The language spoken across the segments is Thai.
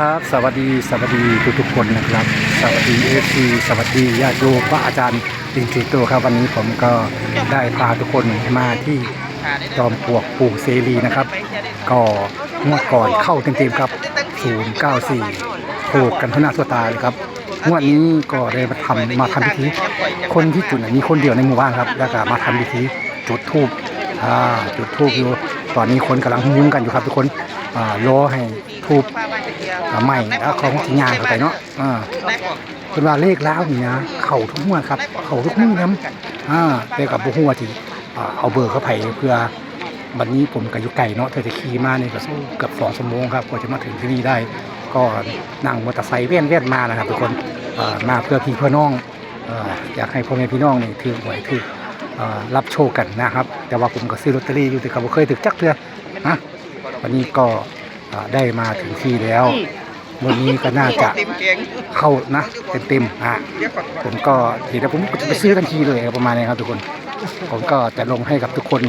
ครับ สวัสดีสวัสดีทุกทุกๆคนนะครับ สวัสดีเอฟซีสวัสดีญาติโยมพระอาจารย์ดิงจิโตครับวันนี้ผมก็ได้พาทุกคนมาที่จอมปลวกปู่เสรีนะครับ ก็งวดก่อนเข้าเต็มๆครับ094ถูกกันทุกหน้าทั่วตาเลยครับงวดนี้ก็ได้มาทำมาทำพิธีคนที่จุดน่ะมีคนเดียวในหมู่บ้านครับ แล้วก็มาทำพิธีจุดธูปจุดธูปอยู่ตอนนี้คนกำลังยุ่งกันอยู่ครับทุกคนรอให้ธูป อ่าไหม้แล้วเขาทิ้งยางเข้าไปเนาะอ่าเป็นว่าเลขแล้วนี่นะเข่าทุกงวดครับ เข่าทุกงวดครับอ่าแต่กับบุหัวที่เอาเบอร์เข้าไปเพื่อวันนี้ผมกับยุไก่เนาะเธอจะขี่มาเนี่ยก็สู้เกือบสองชั่วโมงครับกว่าจะมาถึงที่นี่ได้ ก็นั่งมอเตอร์ไซค์เวียนเวียนมานะครับทุกคนมาเพื่อพี่เพื่อน้องอยากให้พ่อแม่พี่น้องนี่ถือหวยถือรับโชคกันนะครับ แต่ว่าผมก็ซื้อลอตเตอรี่อยู่แต่ก็บ่เคยถึกจักเทื่อนะวันนี้ก็ ได้มาถึงที่แล้ววันนี้ก็น่าจะเข้านะเต็มๆอะผมก็เดี๋ยวผมจะไปซื้อกันทีเลยประมาณนี้ครับทุกคน ผมก็จะลงให้กับทุกคน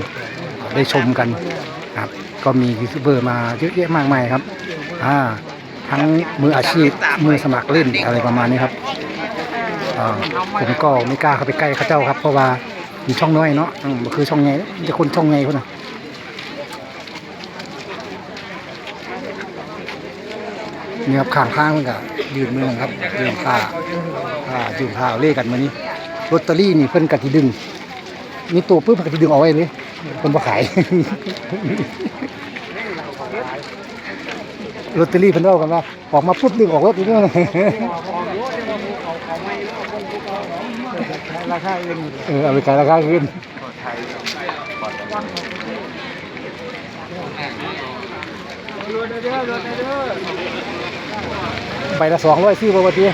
ได้ชมกันครับ ก็มียูทูบเบอร์มาเยอะแยะมากมายครับอ่าทั้งมืออาชีพมือสมัครเล่นอะไรประมาณนี้ครับผมก็ไม่กล้าเข้าไปใกล้เขาเจ้าครับ เพราะว่ามีช่องน้อยเนาะคือช่องใหญ่มีแต่คนช่องใหญ่คนน่ะ นี่ครับข้างข้างมันก็ยืนมือครับยืนผ้าอ่ายืนผ้าเอาเลขกันมานี่ลอตเตอรี่นี่เพิ่นกะทิดึงมีตัวปุ๊บมันก็สิดึงเอาไว้เลยคนบ่ขายลอตเตอรี่เพิ่นเล่ากันว่าออกมาปุ๊บดึงออกรถอีกเรื่องราคาอื่นเออเอาไปขายราคาอื่น ใบละสองร้อยซื้อบ่วะที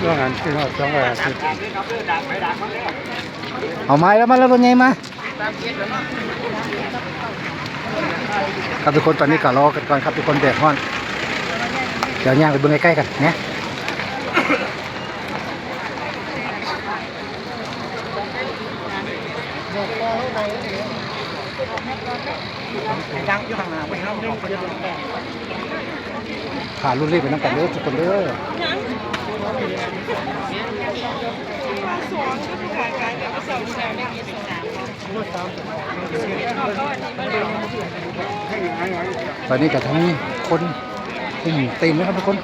เรื่องงานซื้อสองร้อยสิบเอาไม้แล้วมาแล้วรถไงมาครับทุกคนตอนนี้ก็รอกันก่อนครับทุกคนแดดร้อนเดี๋ยวย่างไปเบิ่งใกล้ๆกันนะ ผ่านรุ่นเล็กไปน้ำกันเด้อทุกคนเด้อตอนนี้ก็ทั้งคนอืมเต็มเลยครับทุกคน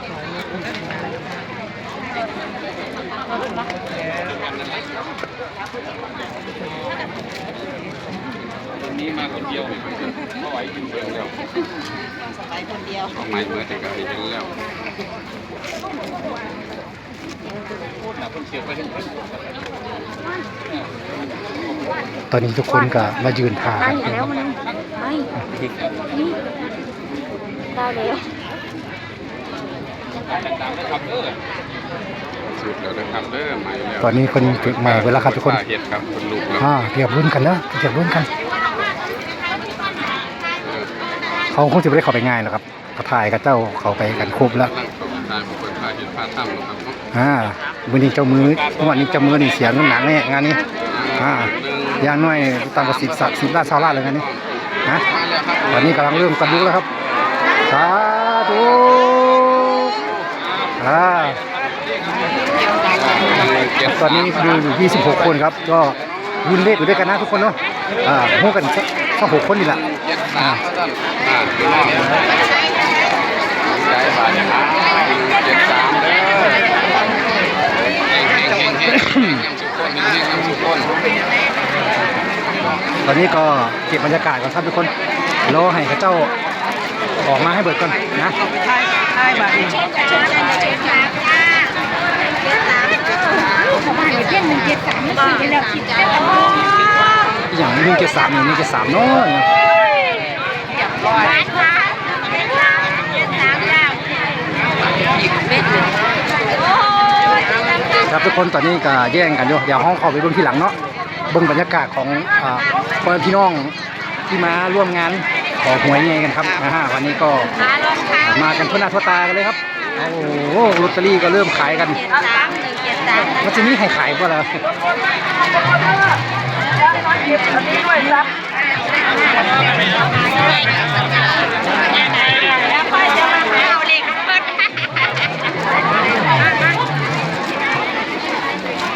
วันนี้มาคนเดียวเขาไหวกินเดียวแล้วไปคนเดียวเอาไม้เมื่อแต่ก็เห็นแล้วแต่คนเสียไปทั้งคนตอนนี้ทุกคนก็มายืนทาไปกันแล้วมันไม่นี่ได้แล้วตามๆนะครับเด้อสุดแล้วนะครับเด้อใหม่แล้วตอนนี้คนจุดใหม่เวลาครับทุกคนเห็ดครับคนลูกแล้วอ่าเทียบรุ่นกันนะเทียบรุ่นกัน เขาคงจะไม่ได้เข้าไปง่ายหรอกครับเขาถ่ายกับเจ้าเขาไปกันครบแล้วนั่งตรงกลางคนพาเห็ดพาถ้ำนะครับอ่าวันนี้เจ้ามือวันนี้เจ้ามือนี่เสียงหนักแน่งานนี้อ่าอย่างน้อยตามกับสิบสักสิบล้านชาวล้านเลยงานนี้นะตอนนี้กำลังเริ่มกันยุแล้วครับสาธุอ่าตอนนี้ดูอยู่ 26 คนครับ ก็รุ่นเลขอยู่ด้วยกันนะทุกคนเนาะ อ่าพวกกันสักหกคนนี่แหละเจ็ดสามท่านอ่าพี่น้องใจบาดนะครับเจ็ดสามเด้อเฮงเฮงเฮงเฮงเฮงสุกคนเฮงเฮงสุกคนตอนนี้ก็เก็บบรรยากาศก่อนครับทุกคนรอให้เขาเจ้าออกมาให้เบิดก่อนนะบ้านเจ็ดหนึ่งเจ็ดสามไม่สี่แล้วคิดจะต้องอย่างหนึ่งเจ็ดสาม อย่างหนึ่งเจ็ดสามเนาะร้านค้าเป็นร้านเจ็ดสามแล้วเม็ดเลยโอ้ยครับทุกคนตอนนี้ก็แย่งกันอยู่เดี๋ยวห้องขอไปเบิ่งที่หลังเนาะเบิ่งบรรยากาศของอ่าพ่อแม่พี่น้องที่มาร่วมงานขอหวยไงกันครับนะฮะวันนี้ก็มารองเท้ามากันทั่วหน้าทั่วตากันเลยครับโอ้โหลอตเตอรี่ก็เริ่มขายกันเจ็ดสามหนึ่งเจ็ดสามมันจะมีให้ขายป่ะล่ะ หยิบอันนี้ด้วยครับ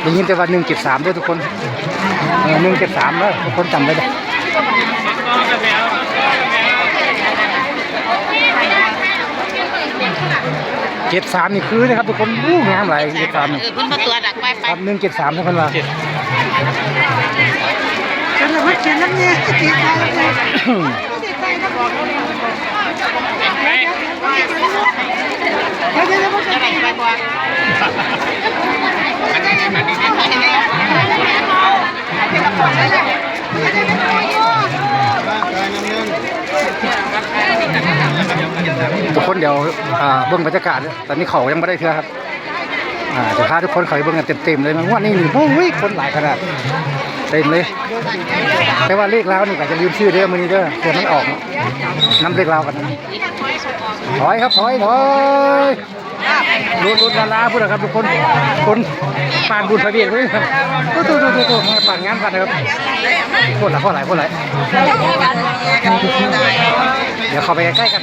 ได้ยินแต่วันหนึ่งเก็บสามด้วยทุกคนหนึ่งเก็บสามแล้วทุกคนจำไว้เลยเจ็ดสามนี่คือนะครับทุกคนวู้งามหลายเจ็ดสามนี่เออเพิ่มตัวดักไฟไฟหนึ่งเจ็ดสามทุกคนว่า ฉันละว่าเขียนน้ำเนี่ยติดใจเลยติดใจนะบอกเดี๋ยวเดี๋ยวเดี๋ยวจะได้ไปกว่าทุกคนเดี๋ยวอ่าเบิ้งบรรยากาศตอนนี้เขายังไม่ได้เทือครับ อ่าจะพาทุกคนเขาไปเบิ้งกันเต็มๆเลยมันว่านี่โอ้ยคนหลายขนาดเต็มเลย แต่ว่าเลขแล้วนี่ก็จะลืมชื่อเด้อมือนี้เด้อเดี๋ยวมันออกน้ำเลขแล้วกันถอยครับถอยถอยรุนรุนลาลาพูดนะครับทุกคนคนปานบุญพระเบียดเลยครับตู้ตู้ตู้ตู้ปานงานกันนะครับคนละคนหลายคนหลายเดี๋ยวเข้าไปใกล้ๆกัน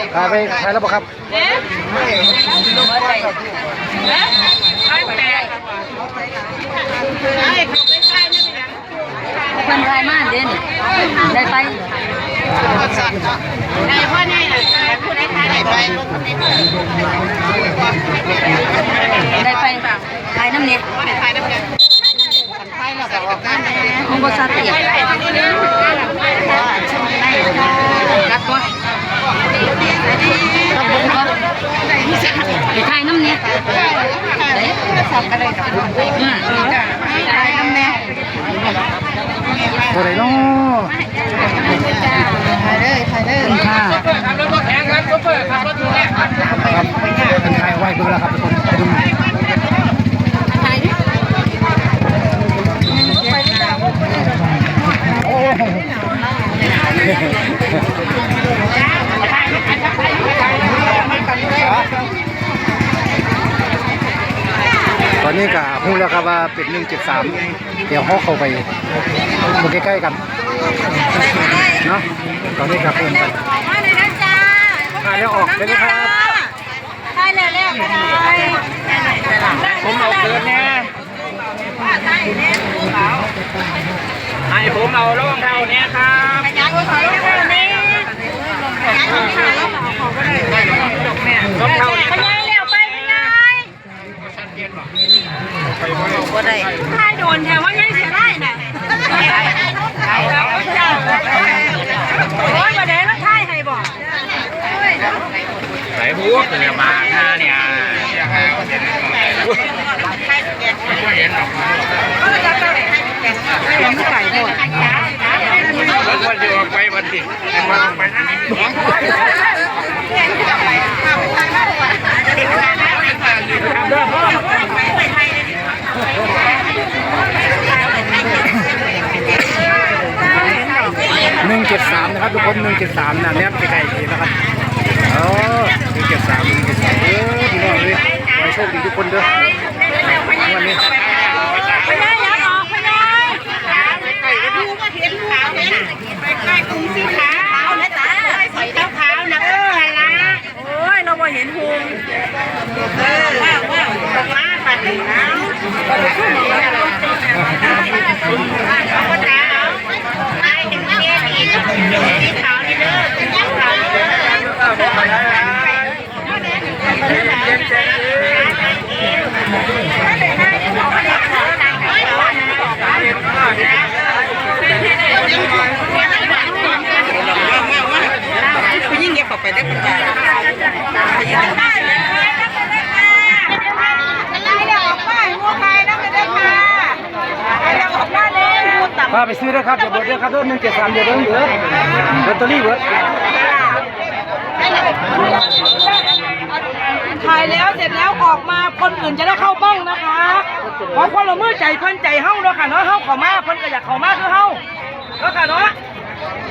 พาไปใช้แล้วบอกครับเอ๊ะเอ๊ะไอ้แปลกไอ้เขาไปใช่ไม่เป็นไรคนไทยมากเด่นได้ไปได้พ่อไงน่ะพูดได้ทายได้ไปได้ไปขายน้ำเนี่ยพ่อได้ทายได้ไปทายเราแต่ออกงานแน่ของบริษัทเตีย กัดตัว ไปขายน้ำเนี่ย ได้สอบกันเลยกับทายน้ำแน่ ตัวไหนเนาะ ทายเลยทายเลย คุณค่าครับเป็นไทยไหวเบิ่งแล้วครับทุกคนไปดู ทายดิ โอ้ตอนนี้ก็พูด แล้วครับว่าเป็นหนึ่งเจ็ดสามเดี๋ยวห้อเข้าไปดูใกล้ๆกันเนาะตอนนี้ก็เพิ่มไปมาเลยนะจ้าถ่ายแล้วออกเลยนะครับทายแล้วแล้วก็ได้ผมเอาเกินเนี่ยให้ผมเอารองเท้าเนี่ยครับอยากขอรู้ว่านี่อยากขอรู้ว่าขอก็ได้รองเท้าเนี่ย ขยายแล้วไปขยาย ก็ได้ ทายโดนแถวว่ายังเสียได้น่ะโอ้ยมาเด้แล้วทายให้บอก ใส่หัวเนี่ยมาหน้าเนี่ยเห็นหรอก ยังไม่ไก่ด้วย แล้วก็จะออกไปวันที่มาไปนั่น หนึ่งเจ็ดสาม นะครับทุกคนหนึ่งเจ็ดสามนะเนี่ยใกลๆทีนะครับโอ้หนึ่งเจ็ดสามหนึ่งเจ็ดสามเออพี่น้องเลยขอให้โชคดีทุกคนเด้อวันนี้ขยายยังออกขยายดูก็เห็นขาวเห็นไปใกล้กรุงสีขาวขาวนะจ๊ะสีขาวขานะเออละโอ้ยเราบ่เห็นหูเออว้าวว้าวตกมาปัดหนึ่งแล้วเอาก็จ้าไอ้เห็นเงี้ยนี่สีขาวนี่เด้อสีขาวนี่เด้อ ผู้ยิ่งเก็บเข้าไปได้ปัจจัย พาไป ซื้อด้วยครับอย่าเบิดด้วยครับเด้อหนึ่งเจ็ดสามอย่าเบิดเบิดเบิดตัวนี้เบิดถ่ายแล้วเสร็จแล้วออกอกมาคนอื่นจะได้เข้าบ้องนะคะขอความละเมิดใจเพิ่นใจเฮาเนาะค่ะเนาะเฮาเข้ามาเพิ่นก็อยากเข้ามาคือเฮาเนาะค่ะเนาะ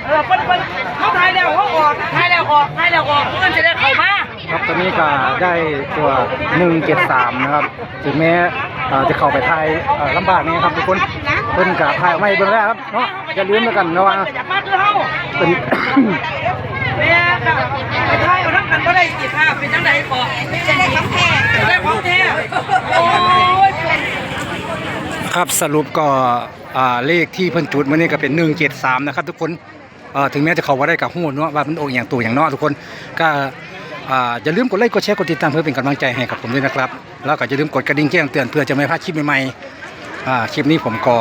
เออเพิ่นเพิ่นเฮาทายแล้วเฮาออกทายแล้วออกทายแล้วออกเพิ่นจะได้เข้ามาครับตอนนี้ก็ได้ตัว 173 นะครับ ถึงแม้เอ่อจะเข้าไปทายเอ่อลำบากนี่ครับทุกคน เพิ่นกับทายไม่เบิ่งแล้วครับเนาะอย่าลืมแล้วกันนะว่าเพิ่นก็อยากมาคือเฮาเป็นแม่ก็ไปทายเอาทั้งกันบ่ได้สิค่ะเป็นจังได๋ก่อนจะได้ของแท้ได้ของแท้โอ้ยครับสรุปก็อ่าเลขที่เพิ่นจุดมื้อนี้ก็เป็น 173 นะครับทุกคนเอ่อถึงแม้จะเข้าว่าได้กับฮู้เนาะว่ามันโอ้อย่างตัวอย่างเนาะทุกคนก็อ่าอย่าลืมกดไลค์กดแชร์กดติดตามเพื่อเป็นกำลังใจให้กับผมด้วยนะครับ แล้วก็อย่าลืมกดกระดิ่งแจ้งเตือนเพื่อจะไม่พลาดคลิปใหม่ๆ อ่าคลิปนี้ผมก็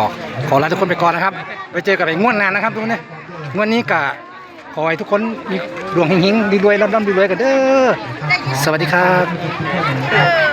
ขอลาทุกคนไปก่อนนะครับไปเจอกันในงวดหน้านะครับทุกคนเนี่ยงวดนี้ก็ขอให้ทุกคนมีดวงเฮงๆรวยๆร่ำๆรวยๆกันเด้อสวัสดีครับ